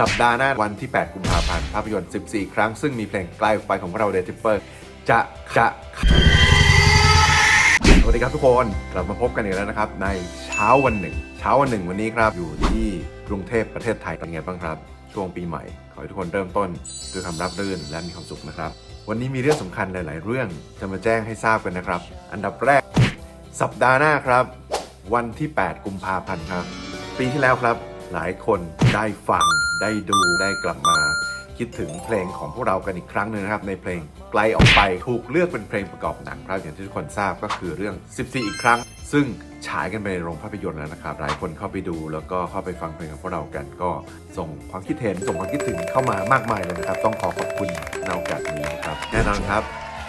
สัปดาห์หน้าวันที่ 8 กุมภาพันธ์ภาพยนตร์ 14 ครั้งซึ่งมีเพลงใกล้ไปของเราเดทิปเปอร์จะจะสวัสดีครับทุกคนกลับมาพบกันอีกแล้วนะครับ ในเช้าวันหนึ่ง เช้าวันหนึ่งวันนี้ครับอยู่ที่กรุงเทพประเทศไทยเป็นไงบ้างครับ ช่วงปีใหม่ ขอให้ทุกคนเริ่มต้นด้วยความรับรื่นและมีความสุขนะครับ วันนี้มีเรื่องสำคัญหลาย ๆ เรื่องจะมาแจ้งให้ทราบกันนะครับ อันดับแรก สัปดาห์หน้าครับ วันที่ 8 กุมภาพันธ์ครับ ปีที่แล้วครับ หลายคนได้ฟังได้ดูได้กลับมา คิดถึงเพลงของพวกเรากันอีกครั้งหนึ่งนะครับ ในเพลงไกลออกไปถูกเลือกเป็นเพลงประกอบหนังครับอย่างที่ทุกคนทราบก็คือเรื่อง 14 อีกครั้ง ซึ่งฉายกันไปในโรงภาพยนตร์แล้วนะครับ หลายคนเข้าไปดูแล้วก็เข้าไปฟังเพลงของพวกเรากันก็ส่งความคิดเห็นส่งความคิดถึงเข้ามามากมายเลยนะครับ ต้องขอขอบคุณในโอกาสนี้นะครับแน่นอนครับ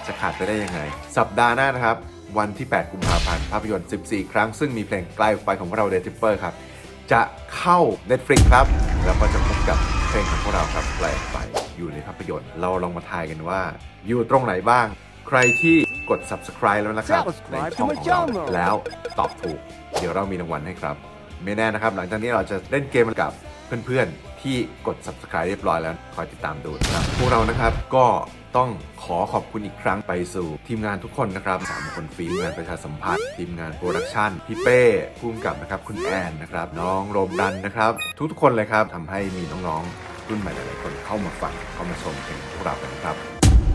จะขาดไปได้ยังไง สัปดาห์หน้านะครับ วันที่ 8 กุมภาพันธ์ภาพยนตร์ 14 ครั้งซึ่งมีเพลงใกลออกไปของพวกเราเดทิปเปอร์ครับ จะเข้า Netflix ครับ แล้วก็จะพบกับเพลงของพวกเราครับแปลกไปอยู่ในภาพยนตร์ เราลองมาทายกันว่า อยู่ตรงไหนบ้าง ใครที่กด subscribe แล้วนะครับ ใน Subscribe ช่อง to ของ my เรา channel แล้วตอบถูก เดี๋ยวเรามีรางวัลให้ครับ ไม่แน่นะครับ หลังจากนี้เราจะเล่นเกมกับเพื่อนๆ ที่กด subscribe เรียบร้อยแล้ว คอยติดตามดูนะครับ พวกเรานะครับก็ต้องขอขอบคุณอีกครั้งไปสู่ทีมงานทุกคนนะครับสามคนฟิล์มงานประชาสัมพันธ์ทีมงานโปรดักชันพี่เป้ผู้กำกับนะครับคุณแอนนะครับน้องโรมดันนะครับทุกๆคนเลยครับทำให้มีน้องๆรุ่นใหม่หลายๆคนเข้ามาฟังเข้ามาชมเพลงพวกเรากันครับ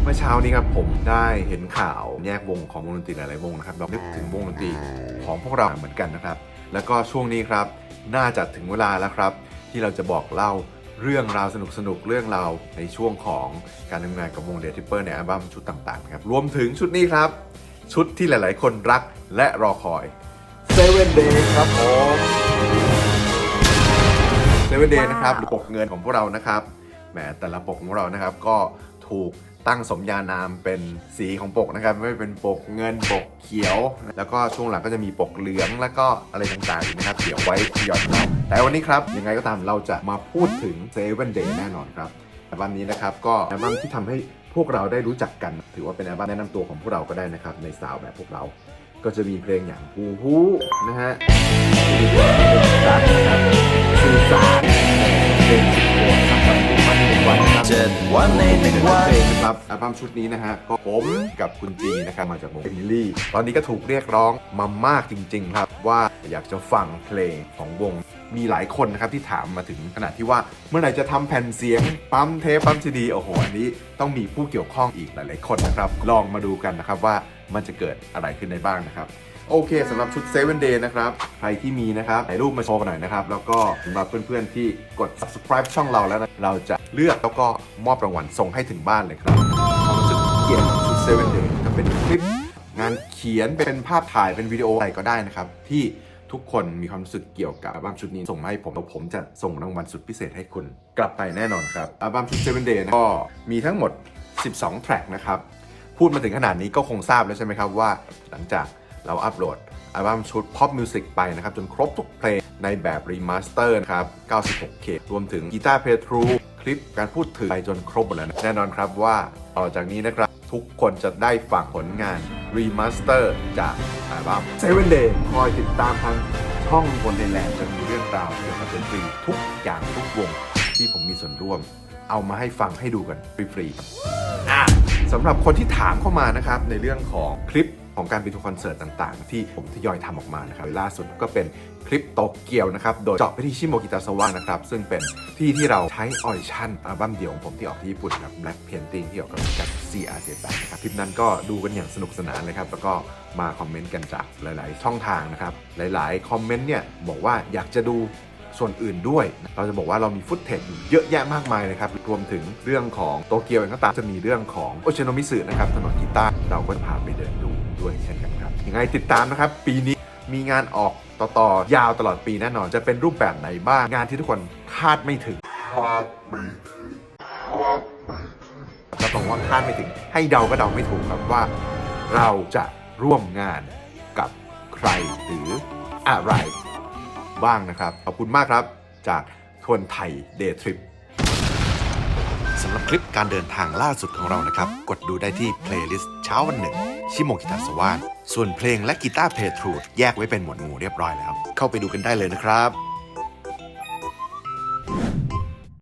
เมื่อเช้านี้ครับผมได้เห็นข่าวแยกวงของวงดนตรีหลายๆวงนะครับเรานึกถึงวงดนตรีของพวกเราเหมือนกันนะครับ แล้วก็ช่วงนี้ครับน่าจะถึงเวลาแล้วครับ ที่เราจะบอกเล่าเรื่องราวสนุกๆเรื่องราวในช่วงของการทำงานกับวงเดทิปเปอร์ในอัลบั้มชุดต่างๆครับรวมถึงชุดนี้ครับ ชุดที่หลายๆ คนรักและรอคอย Seven Days ครับผมเซเว่นเดย์นะครับหรือปกเงินของพวกเรานะครับแหมแต่ละปกของเรานะครับก็ ถูกตั้งสมญานามเป็นสีของปกนะครับ ไม่ว่าเป็นปกเงินปกเขียว แล้วก็ช่วงหลังก็จะมีปกเหลืองแล้วก็อะไรต่างๆอีกนะครับเดี๋ยวไว้หย่อนเราแต่วันนี้ครับยังไงก็ตามเราจะมาพูดถึง Seven Day แน่นอนครับอัลบั้มนี้นะครับก็อัลบั้มที่ทำให้พวกเราได้รู้จักกัน ถือว่าเป็นอัลบั้มแนะนำตัวของพวกเราก็ได้นะครับในสาวแบบพวกเรา ก็จะมีเพลงอย่างฮูฮูนะฮะรักนะครับสื่อสารเพลงสิบ เจ็ดวันในหนึ่งวันเพลงนะครับอัลบั้มชุดนี้นะฮะก็ผมกับคุณจีนะครับมาจากวงเอมิลี่ ตอนนี้ก็ถูกเรียกร้องมามากจริง ๆ ครับ ว่าอยากจะฟังเพลงของวงมีหลายคนนะครับที่ถามมาถึงขนาดที่ว่าเมื่อไหร่จะทำแผ่นเสียง ปั๊มเทปปั๊มซีดีโอ้โหอันนี้ต้องมีผู้เกี่ยวข้องอีกหลาย ๆ คนนะครับ ลองมาดูกันนะครับว่ามันจะเกิดอะไรขึ้นได้บ้างนะครับโอเคสำหรับชุด 7 Day นะครับ ใครที่มีนะครับถ่ายรูปมาโชว์กันหน่อยนะครับ แล้วก็สำหรับเพื่อนๆที่กด subscribe ช่องเราแล้วนะเราจะ เลือกแล้วก็มอบรางวัลส่งให้ถึงบ้านเลยครับความรู้สึกเกี่ยวกับชุด7 Day ก็เดย์จะเป็นคลิป งานเขียนเป็นภาพถ่ายเป็นวิดีโออะไรก็ได้นะครับ ที่ทุกคนมีความรู้สึกเกี่ยวกับอัลบั้มชุดนี้ส่งมาให้ผมแล้วผมจะส่งรางวัลสุดพิเศษให้คุณ กลับไปแน่นอนครับอัลบั้มชุด7 Day นะก็มีทั้งหมด 12 แทร็กนะครับพูดมาถึงขนาดนี้ก็คงทราบแล้วใช่ไหมครับว่า หลังจากเราอัปโหลดอัลบั้มชุด Pop Music ไปนะครับ จนครบทุกเพลงในแบบรีมาสเตอร์นะครับ 96K รวมถึงกีตาร์เพลทรู ลิปการพูดถึงไปจนครบหมดแล้วนะแน่นอนครับว่าต่อจากนี้นะครับ ทุกคนจะได้ฟังผลงานรีมาสเตอร์จากอัลบั้ม Seven Day คอยติดตามทางช่องบนไทยแลนด์จะมีเรื่องราวเกี่ยวกับดนตรีทุกอย่างทุกวงที่ผมมีส่วนร่วม เอามาให้ฟังให้ดูกันฟรีๆอะสำหรับคนที่ถามเข้ามานะครับในเรื่องของคลิป ของการไปดูคอนเสิร์ตต่างๆ ที่ผมทยอยทำออกมานะครับล่าสุดก็เป็นคลิปโตเกียวนะครับ โดยเจาะไปที่ชิโมกิตาสวะนะครับ ซึ่งเป็นที่ที่เราใช้ออดิชั่นอัลบั้มเดี่ยวของผมที่ออกที่ญี่ปุ่นครับ Black Painting ที่ออกกับกับ CR78 นะครับ คลิปนั้นก็ดูกันอย่างสนุกสนานเลยครับ แล้วก็มาคอมเมนต์กันจากหลาย ๆ ช่องทางนะครับ หลาย ๆ คอมเมนต์เนี่ยบอกว่าอยากจะดูส่วนอื่นด้วย เราจะบอกว่าเรามีฟุตเทจอยู่เยอะแยะมากมายเลยครับ รวมถึงเรื่องของโตเกียวเองก็ตามจะมีเรื่องของโอชิโนมิสึนะครับถนนกีตาร์เราก็จะพาไปเดินดู ด้วยเช่นกันครับยังไงติดตามนะครับ ปีนี้มีงานออกต่อๆ ยาวตลอดปีแน่นอน จะเป็นรูปแบบไหนบ้าง งานที่ทุกคนคาดไม่ถึงเราต้องว่าคาดไม่ถึง ให้เดาก็เดาไม่ถูกครับว่า เราจะร่วมงานกับใครหรืออะไรบ้างนะครับ ขอบคุณมากครับจากทวนไทยเดย์ทริปสำหรับคลิปการเดินทางล่าสุดของเรานะครับ กดดูได้ที่เพลย์ลิสต์เช้าวันหนึ่ง ชิโมกิตาสวานส่วนเพลงและกีตาร์เพลทรูดแยกไว้เป็นหมวดหมู่เรียบร้อยแล้ว เข้าไปดูกันได้เลยนะครับ